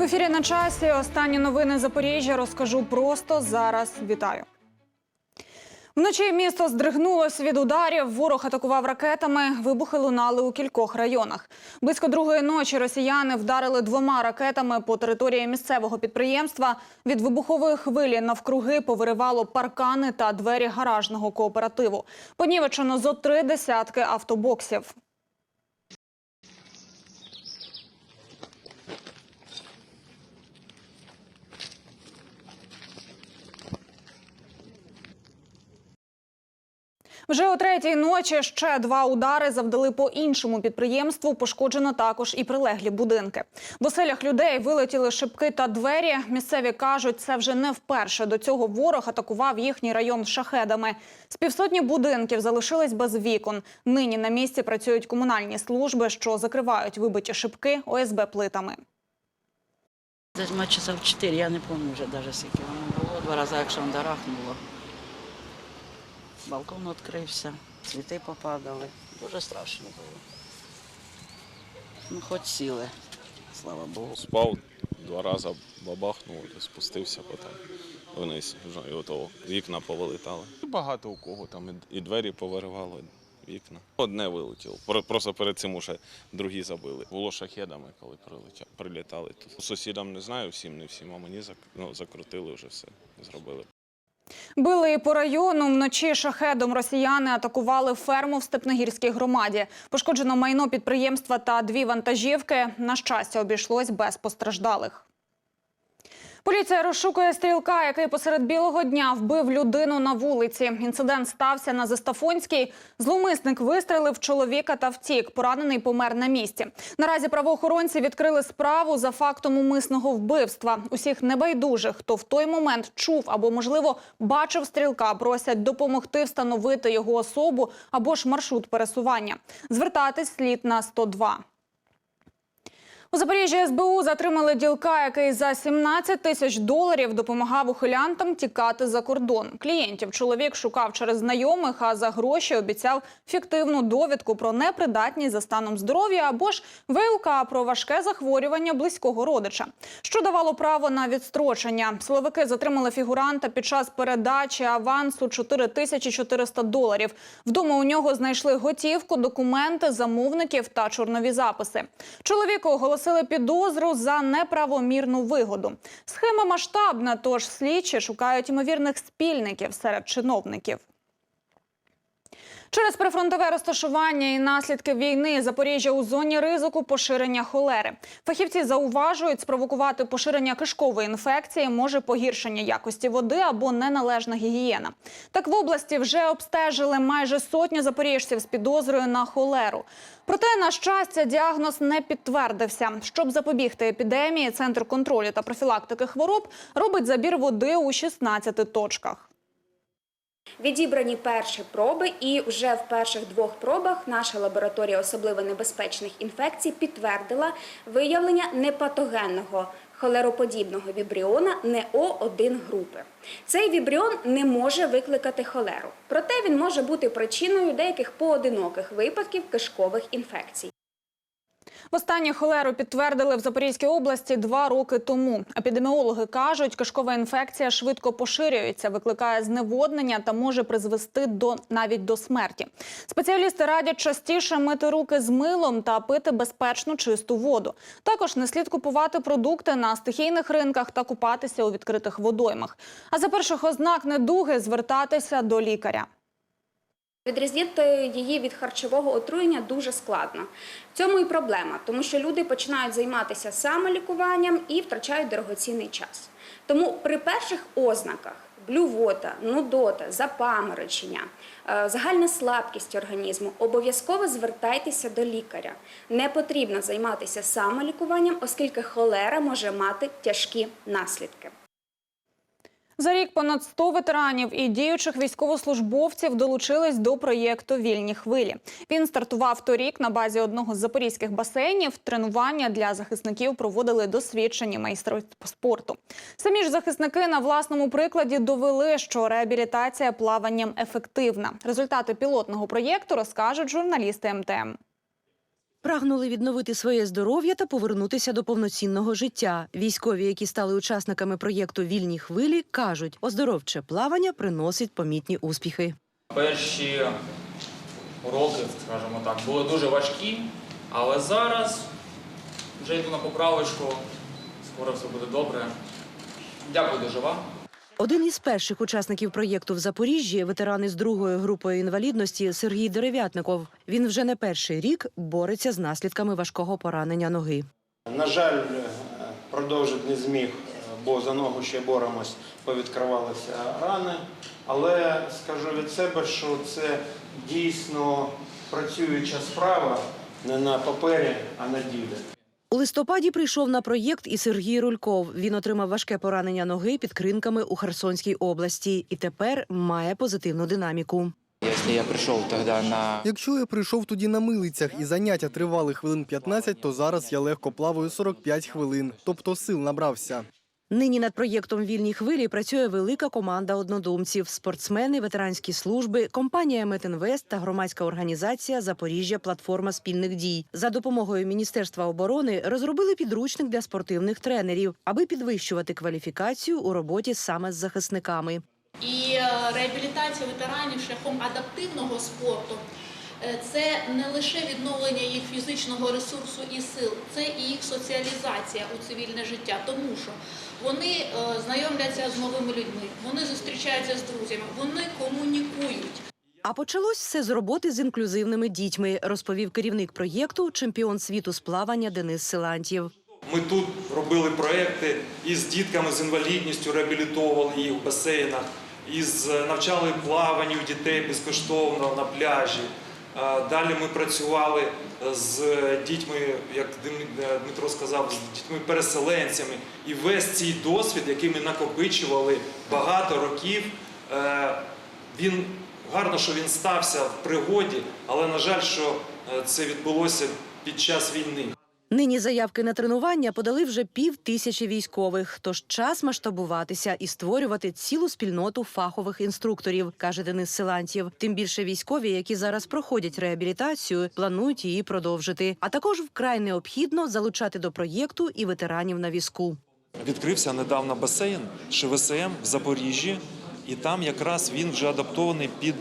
ефірі на часі. Останні новини Запоріжжя розкажу просто зараз. Вітаю. Вночі місто здригнулось від ударів. Ворог атакував ракетами. Вибухи лунали у кількох районах. Близько другої ночі росіяни вдарили двома ракетами по території місцевого підприємства. Від вибухової хвилі навкруги повиривало паркани та двері гаражного кооперативу. Понівечено зо три десятки автобоксів. Вже о третій ночі ще два удари завдали по іншому підприємству. Пошкоджено також і прилеглі будинки. В оселях людей вилетіли шибки та двері. Місцеві кажуть, це вже не вперше. До цього ворог атакував їхній район шахедами. З півсотні будинків залишились без вікон. Нині на місці працюють комунальні служби, що закривають вибиті шибки ОСБ плитами. Десь часов 4, я не пам'ятаю вже навіть скільки воно було. Два рази, якщо дарахнуло. Балкон відкрився, цвіти попадали. Дуже страшно було. Ну, хоч сіли, слава Богу. Спав, два рази бабахнув, спустився потім вниз. Вже І ото вікна повилітали. Багато у кого там і- двері повиривало, вікна. Одне вилетіло. Просто перед цим уже другі забили. Було шахедами, коли прилітали. Тут сусідам не знаю, всім не всім, а мені ну, закрутили вже все, зробили. Били і по району. Вночі шахедом росіяни атакували ферму в Степногірській громаді. Пошкоджено майно підприємства та дві вантажівки. На щастя, обійшлось без постраждалих. Поліція розшукує стрілка, який посеред білого дня вбив людину на вулиці. Інцидент стався на Застафонській. Зловмисник вистрелив чоловіка та втік. Поранений помер на місці. Наразі правоохоронці відкрили справу за фактом умисного вбивства. Усіх небайдужих, хто в той момент чув або, можливо, бачив стрілка, просять допомогти встановити його особу або ж маршрут пересування. Звертатись слід на 102. У Запоріжжі СБУ затримали ділка, який за 17 тисяч доларів допомагав ухилянтам тікати за кордон. Клієнтів чоловік шукав через знайомих, а за гроші обіцяв фіктивну довідку про непридатність за станом здоров'я або ж ВЛК про важке захворювання близького родича, що давало право на відстрочення. Силовики затримали фігуранта під час передачі авансу 4 тисячі 400 доларів. Вдома у нього знайшли готівку, документи, замовників та чорнові записи. Чоловіку оголосили підозру за неправомірну вигоду. Схема масштабна, тож слідчі шукають ймовірних спільників серед чиновників. Через прифронтове розташування і наслідки війни Запоріжжя у зоні ризику поширення холери. Фахівці зауважують, спровокувати поширення кишкової інфекції може погіршення якості води або неналежна гігієна. Так в області вже обстежили майже сотню запоріжців з підозрою на холеру. Проте, на щастя, діагноз не підтвердився. Щоб запобігти епідемії, центр контролю та профілактики хвороб робить забір води у 16 точках. Відібрані перші проби, і вже в перших двох пробах наша лабораторія особливо небезпечних інфекцій підтвердила виявлення непатогенного холероподібного вібріона НЕО1 групи. Цей вібріон не може викликати холеру, проте він може бути причиною деяких поодиноких випадків кишкових інфекцій. Востаннє холеру підтвердили в Запорізькій області два роки тому. Епідеміологи кажуть, кишкова інфекція швидко поширюється, викликає зневоднення та може призвести до навіть до смерті. Спеціалісти радять частіше мити руки з милом та пити безпечну чисту воду. Також не слід купувати продукти на стихійних ринках та купатися у відкритих водоймах. А за перших ознак недуги звертатися до лікаря. Відрізнити її від харчового отруєння дуже складно. В цьому і проблема, тому що люди починають займатися самолікуванням і втрачають дорогоцінний час. Тому при перших ознаках блювота, нудота, запаморочення, е, загальна слабкість організму обов'язково звертайтеся до лікаря. Не потрібно займатися самолікуванням, оскільки холера може мати тяжкі наслідки. За рік понад 100 ветеранів і діючих військовослужбовців долучились до проєкту Вільні хвилі. Він стартував торік на базі одного з запорізьких басейнів. Тренування для захисників проводили досвідчені майстри спорту. Самі ж захисники на власному прикладі довели, що реабілітація плаванням ефективна. Результати пілотного проєкту розкажуть журналісти МТМ. Прагнули відновити своє здоров'я та повернутися до повноцінного життя. Військові, які стали учасниками проєкту Вільні хвилі, кажуть, оздоровче плавання приносить помітні успіхи. Перші уроки, скажімо так, були дуже важкі, але зараз вже йду на поправочку, скоро все буде добре. Дякую дуже вам. Один із перших учасників проєкту в Запоріжжі, ветеран із другої групою інвалідності Сергій Дерев'ятников. Він вже не перший рік бореться з наслідками важкого поранення ноги. На жаль, е, продовжити не зміг, е, бо за ногу ще боремось, повідкривалися рани. Але скажу від себе, що це дійсно працююча справа не на папері, а на ділі. У листопаді прийшов на проєкт і Сергій Рульков. Він отримав важке поранення ноги під кринками у Херсонській області і тепер має позитивну динаміку. Якщо я прийшов тоді на Якщо я прийшов тоді на милицях і заняття тривали хвилин 15, то зараз я легко плаваю 45 хвилин, тобто сил набрався. Нині над проєктом Вільні хвилі працює велика команда однодумців: спортсмени, ветеранські служби, компанія Метинвест та громадська організація Запоріжжя Платформа спільних дій. За допомогою Міністерства оборони розробили підручник для спортивних тренерів, аби підвищувати кваліфікацію у роботі саме з захисниками. І е, реабілітація ветеранів шляхом адаптивного спорту це не лише відновлення їх фізичного ресурсу і сил, це і їх соціалізація у цивільне життя, тому що вони е, знайомляться з новими людьми, вони зустрічаються з друзями, вони комунікують. А почалось все з роботи з інклюзивними дітьми, розповів керівник проєкту, чемпіон світу з плавання Денис Силантьєв. Ми тут робили проекти із дітками з інвалідністю, реабілітовували їх в басейнах, із навчали плаванню дітей безкоштовно на пляжі. Е, Далі ми працювали з дітьми, як Дим- Дмитро сказав, з дітьми-переселенцями. І весь цей досвід, який ми накопичували багато років, е, він гарно, що він стався в пригоді, але на жаль, що е, це відбулося під час війни. Нині заявки на тренування подали вже пів тисячі військових. Тож час масштабуватися і створювати цілу спільноту фахових інструкторів, каже Денис Силантьєв. Тим більше військові, які зараз проходять реабілітацію, планують її продовжити. А також вкрай необхідно залучати до проєкту і ветеранів на візку. Відкрився недавно басейн ШВСМ в Запоріжжі, і там якраз він вже адаптований під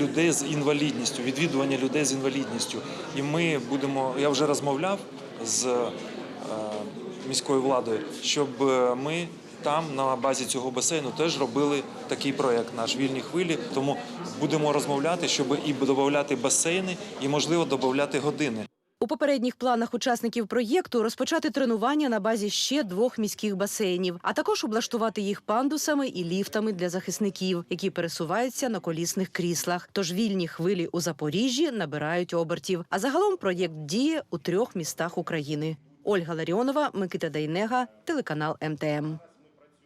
людей з інвалідністю, відвідування людей з інвалідністю. І ми будемо, я вже розмовляв з е, міською владою, щоб е, ми там на базі цього басейну теж робили такий проект наш вільні хвилі. Тому будемо розмовляти, щоб і додати басейни, і можливо додати години. У попередніх планах учасників проєкту розпочати тренування на базі ще двох міських басейнів, а також облаштувати їх пандусами і ліфтами для захисників, які пересуваються на колісних кріслах. Тож вільні хвилі у Запоріжжі набирають обертів. А загалом проєкт діє у трьох містах України. Ольга Ларіонова, Микита Дайнега, телеканал МТМ.